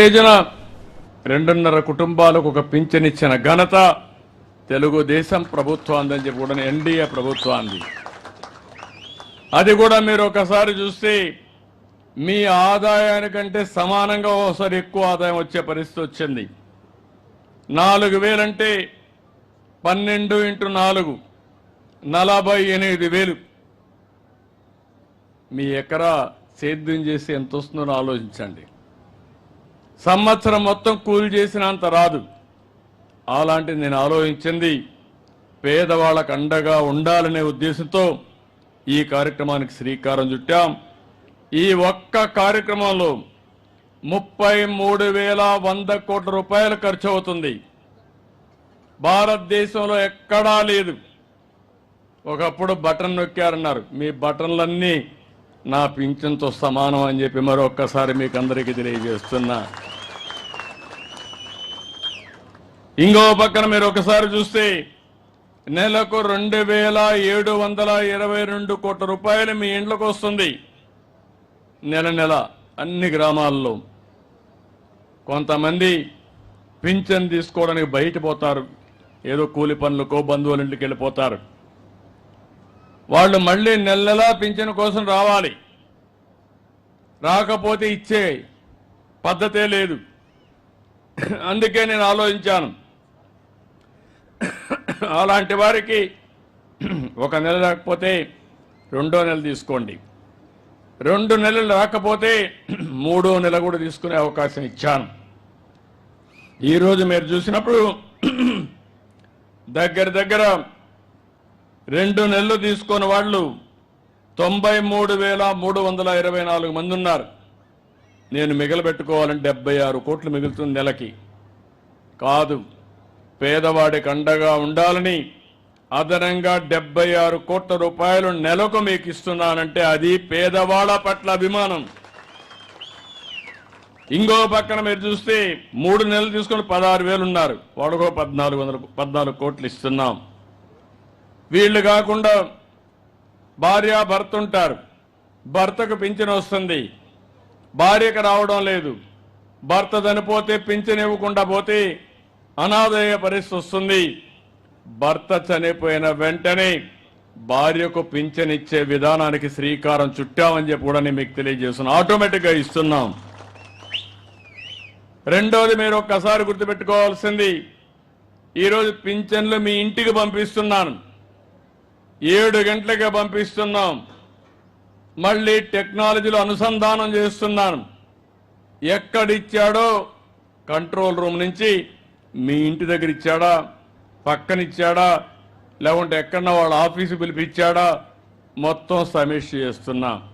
తేజన రెండున్నర కుటుంబాలకు ఒక పింఛనిచ్చిన ఘనత తెలుగుదేశం ప్రభుత్వాందని చెప్పి కూడా ఎన్డీఏ ప్రభుత్వాన్ని అది కూడా మీరు ఒకసారి చూస్తే మీ ఆదాయానికంటే సమానంగా ఒకసారి ఎక్కువ ఆదాయం వచ్చే పరిస్థితి వచ్చింది. నాలుగు వేలంటే పన్నెండు ఇంటూ నాలుగు నలభై ఎనిమిది వేలు. మీ ఎకరా సేద్యం చేసి ఎంత వస్తుందో ఆలోచించండి. సంవత్సరం మొత్తం కూలి చేసినంత రాదు. అలాంటి నేను ఆలోచించింది. పేదవాళ్ళకు అండగా ఉండాలనే ఉద్దేశంతో ఈ కార్యక్రమానికి శ్రీకారం చుట్టాం. ఈ ఒక్క కార్యక్రమంలో ముప్పై మూడు వేల వంద కోట్ల రూపాయలు ఖర్చు అవుతుంది. భారతదేశంలో ఎక్కడా లేదు. ఒకప్పుడు బటన్ నొక్కారన్నారు. మీ బటన్లన్నీ నా పింఛన్తో సమానం అని చెప్పి మరొక్కసారి మీకు అందరికీ తెలియజేస్తున్నా. ఇంకో పక్కన మీరు ఒకసారి చూస్తే నెలకు రెండు వేల ఏడు వందల ఇరవై రెండు కోట్ల రూపాయలు మీ ఇంట్లోకి వస్తుంది. నెల నెల అన్ని గ్రామాల్లో కొంతమంది పింఛన్ తీసుకోవడానికి బయట పోతారు ఏదో కూలి పనులకో బంధువుల ఇంటికి వెళ్ళిపోతారు. వాళ్ళు మళ్ళీ నెల నెలా పింఛన్ కోసం రావాలి. రాకపోతే ఇచ్చే పద్ధతే లేదు. అందుకే నేను ఆలోచించాను. అలాంటి వారికి ఒక నెల రాకపోతే రెండో నెల తీసుకోండి. రెండు నెలలు రాకపోతే మూడో నెల కూడా తీసుకునే అవకాశం ఇచ్చాను. ఈరోజు మీరు చూసినప్పుడు దగ్గర దగ్గర రెండు నెలలు తీసుకున్న వాళ్ళు తొంభై మూడు వేల మూడు వందల ఇరవై నాలుగు మంది ఉన్నారు. నేను మిగలబెట్టుకోవాలంటే డెబ్బై ఆరు కోట్లు మిగులుతుంది నెలకి. కాదు. పేదవాడికి అండగా ఉండాలని అదనంగా డెబ్బై ఆరు కోట్ల రూపాయలు నెలకు మీకు ఇస్తున్నానంటే అది పేదవాళ్ళ పట్ల అభిమానం. ఇంకో పక్కన మీరు చూస్తే మూడు నెలలు తీసుకుని పదహారు వేలు ఉన్నారు. వాడుకో పద్నాలుగు వందల పద్నాలుగు కోట్లు ఇస్తున్నాం. వీళ్ళు కాకుండా భార్య భర్త ఉంటారు. భర్తకు పింఛన్ వస్తుంది. భార్యకు రావడం లేదు. భర్త చనిపోతే పింఛన్ ఇవ్వకుండా పోతే అనాదయ పరిస్థితి వస్తుంది. భర్త చనిపోయిన వెంటనే భార్యకు పింఛన్ ఇచ్చే విధానానికి శ్రీకారం చుట్టామని చెప్పి కూడా నేను మీకు తెలియజేస్తున్నాను ఆటోమేటిక్గా ఇస్తున్నాం. రెండోది మీరు ఒక్కసారి గుర్తుపెట్టుకోవాల్సింది. ఈరోజు పింఛన్లు మీ ఇంటికి పంపిస్తున్నాను. ఏడు గంటలకే పంపిస్తున్నాం. మళ్ళీ టెక్నాలజీలో అనుసంధానం చేస్తున్నాను. ఎక్కడిచ్చాడో కంట్రోల్ రూమ్ నుంచి మీ ఇంటి దగ్గర ఇచ్చాడా? పక్కనిచ్చాడా? లేకుంటే ఎక్కడన్నా వాళ్ళ ఆఫీసు పిలిపిచ్చాడా మొత్తం సమీక్ష చేస్తున్నా.